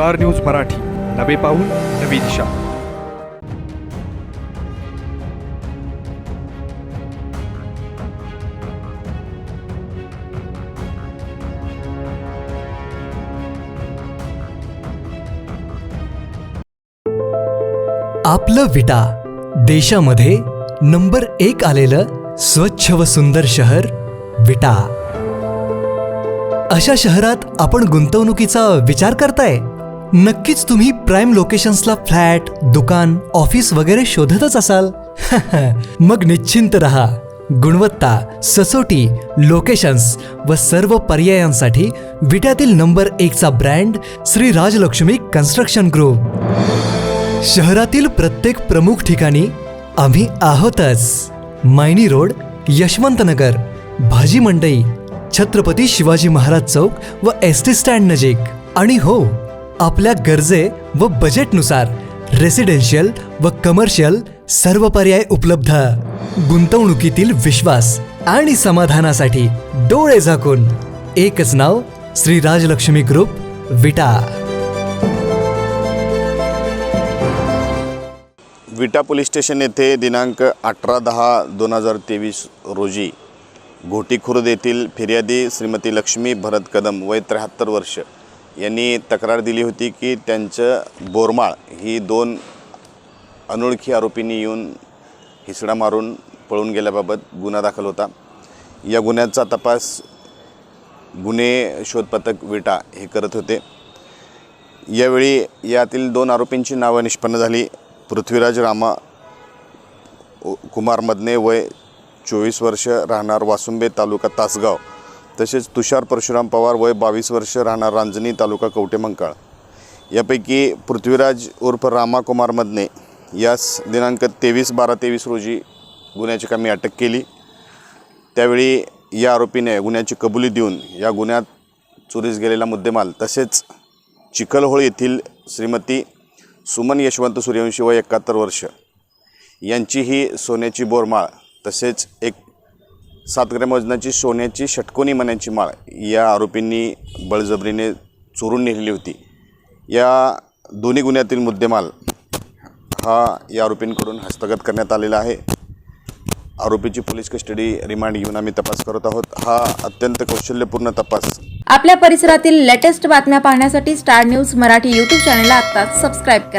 Star news Marathi. नवे पाऊल नवी दिशा. आपलं विटा. देशामध्ये नंबर एक आलेलं स्वच्छ व सुंदर शहर विटा. अशा शहरात आपण गुंतवणुकीचा विचार करताय? नक्कीच तुम्ही प्राईम लोकेशन्सला फ्लॅट दुकान ऑफिस वगैरे शोधतच असाल. मग निश्चिंत रहा. गुणवत्ता ससोटी लोकेशन्स व सर्व पर्यायांसाठी विट्यातील number एकचा brand Shri Rajalakshmi construction group शहरातील प्रत्येक प्रमुख ठिकाणी आम्ही आहोतच. मायनी रोड यशवंतनगर भाजी मंडई छत्रपती शिवाजी महाराज चौक व एस टी स्टँड नजीक. आणि हो आपल्या गरजे व बजेटनुसार रेसिडेन्शियल व कमर्शियल सर्व पर्याय उपलब्ध. गुंतवणुकीतील विश्वास आणि समाधानासाठी डोळे झाकून एकच नाव Shri Rajalakshmi group Vita. Vita police station येथे दिनांक अठरा दहा दोन हजार तेवीस रोजी घोटीखुर्द येथील फिर्यादी श्रीमती लक्ष्मी भरत कदम वय त्र्याहत्तर वर्ष. यांनी तक्रार दिली होती की त्यांचं बोरमाळ ही दोन अनोळखी आरोपींनी येऊन हिसडा मारून पळून गेल्याबाबत गुन्हा दाखल होता. या गुन्ह्याचा तपास गुन्हे शोधपथक विटा हे करत होते. यावेळी यातील दोन आरोपींची नावं निष्पन्न झाली. पृथ्वीराज रामा उ- कुमार मदने वय चोवीस वर्ष राहणार वासुंबे तालुका तासगाव. तसेच तुषार परशुराम पवार वय बावीस वर्ष राहणार रांजणी तालुका कवटेमंकाळ यापैकी पृथ्वीराज उर्फ रामाकुमारमधने मदने यास दिनांक तेवीस बारा तेवीस रोजी गुन्ह्याची कामी अटक केली. त्यावेळी या आरोपीने गुन्ह्याची कबुली देऊन या गुन्ह्यात चोरीस गेलेला मुद्देमाल तसेच चिखलहोळ येथील श्रीमती सुमन यशवंत सूर्यवंशी वय एकाहत्तर वर्ष यांची ही सोन्याची बोरमाळ तसेच एक सात ग्रॅम वजनाची सोन्याची षटकोनी मण्याची माळ या आरोपींनी बळजबरीने चोरून नेलेली होती. या दोन्ही गुन्ह्यातील मुद्देमाल हा या आरोपींकडून हस्तगत करण्यात आलेला आहे. आरोपीची पोलीस कस्टडी रिमांड घेऊन आम्ही तपास करत आहोत. हा अत्यंत कौशल्यपूर्ण तपास. आपल्या परिसरातील लेटेस्ट बातम्या पाहण्यासाठी स्टार न्यूज मराठी यूट्यूब चॅनलला आत्ताच सबस्क्राईब करा.